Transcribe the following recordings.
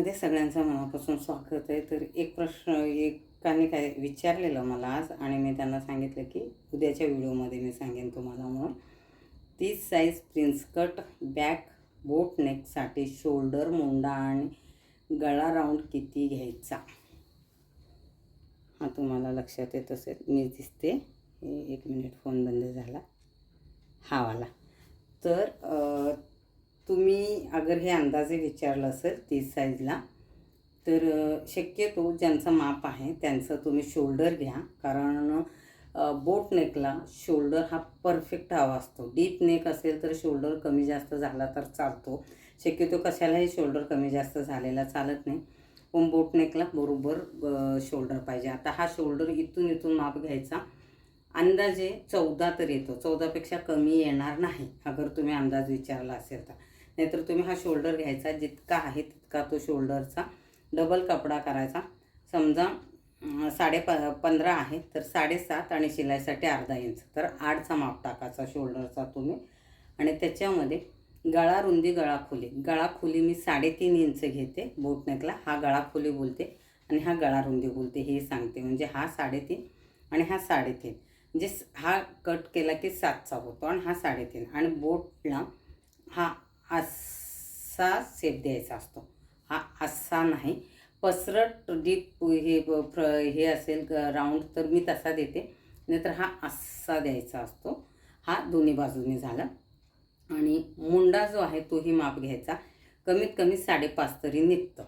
मध्ये सगळ्यांचं मनापासून स्वागत आहे. तर एक प्रश्न एकाने काय विचारलेलं मला आज आणि मी त्यांना सांगितलं की उद्याच्या व्हिडिओमध्ये मी सांगेन तुम्हाला म्हणून. तीस size prince cut back boat नेकसाठी shoulder मुंडा आणि गळा राऊंड किती घ्यायचा? हा तुम्हाला लक्षात येत असेल. मी दिसते. हे एक मिनिट फोन बंद झाला. हा वाला. तर तुम्ही अगर हे अंदाजे विचारलं असेल तीस साईजला तर शक्यतो ज्यांचं माप आहे त्यांचं तुम्ही शोल्डर घ्या. कारण बोट नेकला शोल्डर हा परफेक्ट हवा असतो. डीप नेक असेल तर शोल्डर कमी जास्त झाला तर चालतो. शक्यतो कशालाही शोल्डर कमी जास्त झालेला चालत नाही. पण बोट नेकला बरोबर शोल्डर पाहिजे. आता हा शोल्डर इथून इथून माप घ्यायचा. अंदाजे चौदा तर येतो. चौदापेक्षा कमी येणार नाही अगर तुम्ही अंदाज विचारला असेल तर. नाहीतर तुम्ही हा शोल्डर घ्यायचा जितका आहे तितका तो शोल्डरचा डबल कपडा करायचा. समजा साडे प पंधरा आहे तर साडेसात आणि शिलाईसाठी अर्धा इंच. तर आठचा माप टाकायचा शोल्डरचा तुम्ही. आणि त्याच्यामध्ये गळा रुंदी गळा खोली. गळा खोली मी साडेतीन इंच घेते. बोटनेकला हा गळा खोली बोलते आणि हा गळा रुंदी बोलते. हे सांगते. म्हणजे हा साडेतीन आणि हा साडेतीन. म्हणजे हा कट केला की सातचा होतो आणि हा साडेतीन. आणि बोटला हा असा शेप द्यायचा असतो. हा असा नाही. पसरट डीप हे ब- फ्र- हे असेल राऊंड तर मी तसा देते. नाहीतर हा असा द्यायचा असतो. हा दोन्ही बाजूने झाला. आणि मुंडा जो आहे तोही माप घ्यायचा. कमीत कमी साडेपाच तरी निघतं.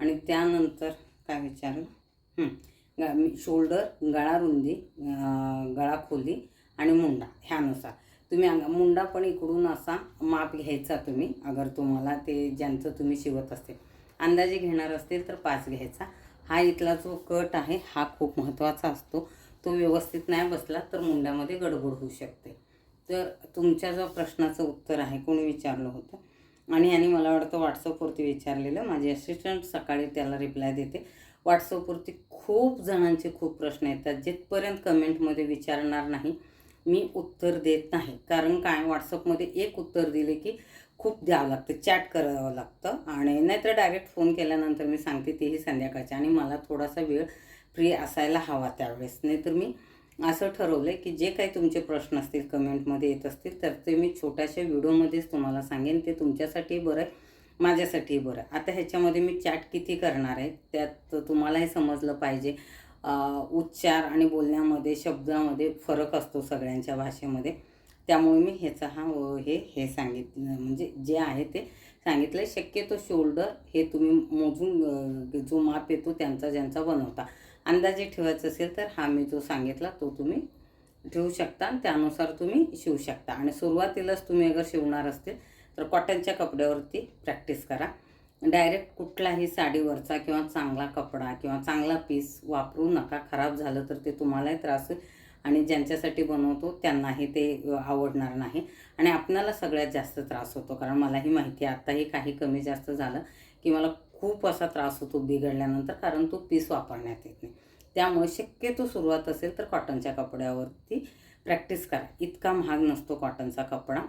आणि त्यानंतर काय विचारलं मी- शोल्डर गळा रुंदी गळा खोली आणि मुंडा ह्यानुसार. तुम्ही अंगा मुंडा पण इकडून असा माप घ्यायचा तुम्ही. अगर तुम्हाला ते ज्यांचं तुम्ही शिवत असेल अंदाजे घेणार असतील तर पाच घ्यायचा. हा इथला जो कट आहे हा खूप महत्त्वाचा असतो. तो व्यवस्थित नाही बसला तर मुंड्यामध्ये गडबड होऊ शकते. तर तुमच्या जो प्रश्नाचं उत्तर आहे कोणी विचारलं होतं? आणि यांनी मला वाटतं व्हॉट्सअपवरती विचारलेलं माझे असिस्टंट सकाळी त्याला रिप्लाय देते. व्हॉट्सअपवरती खूप जणांचे खूप प्रश्न येतात जिथपर्यंत कमेंटमध्ये विचारणार नाही मी उत्तर देत नाही. कारण काय? व्हॉट्सअपमध्ये एक उत्तर दिले की खूप द्यावं लागतं चॅट करावं लागतं. आणि नाहीतर डायरेक्ट फोन केल्यानंतर मी सांगते तेही संध्याकाळच्या आणि मला थोडासा वेळ फ्री असायला हवा त्यावेळेस. नाहीतर मी असं ठरवलं आहे की जे काही तुमचे प्रश्न असतील कमेंटमध्ये येत असतील तर ते मी छोट्याशा व्हिडिओमध्येच तुम्हाला सांगेन. ते तुमच्यासाठी बरं आहे माझ्यासाठी बरं आहे. आता ह्याच्यामध्ये मी चॅट किती करणार आहे? त्यात तुम्हाला हे समजलं पाहिजे. उच्चार आणि बोलण्यामध्ये शब्दामध्ये फरक असतो सगळ्यांच्या भाषेमध्ये. त्यामुळे मी ह्याचा हा हे हे सांगितलं म्हणजे जे आहे ते सांगितलं शक्यतो शोल्डर हे तुम्ही मोजून जो माप येतो त्यांचा ज्यांचा बनवता. अंदाजे ठेवायचं असेल तर हा मी जो सांगितला तो तुम्ही ठेवू शकता आणि त्यानुसार तुम्ही शिवू शकता. आणि सुरुवातीलाच तुम्ही अगर शिवणार असतील तर कॉटनच्या कपड्यावरती प्रॅक्टिस करा. डायरेक्ट कुठलाही साडीवरचा किंवा चांगला कपडा किंवा चांगला पीस वापरू नका. खराब झालं तर ते तुम्हालाही त्रास होईल आणि ज्यांच्यासाठी बनवतो त्यांनाही ते आवडणार नाही. आणि आपणाला सगळ्यात जास्त त्रास होतो. कारण मलाही माहिती आहे आत्ताही काही कमी जास्त झालं की मला खूप असा त्रास होतो बिघडल्यानंतर कारण तो पीस वापरण्यात येत नाही. त्यामुळे शक्यतो सुरुवात असेल तर कॉटनच्या कपड्यावरती प्रॅक्टिस करा. इतका महाग नसतो कॉटनचा कपडा.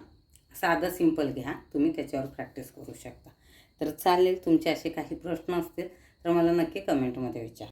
साधं सिंपल घ्या. तुम्ही त्याच्यावर प्रॅक्टिस करू शकता. तर चालेल तुमचे असे काही प्रश्न असतील तर मला नक्की कमेंटमध्ये विचार.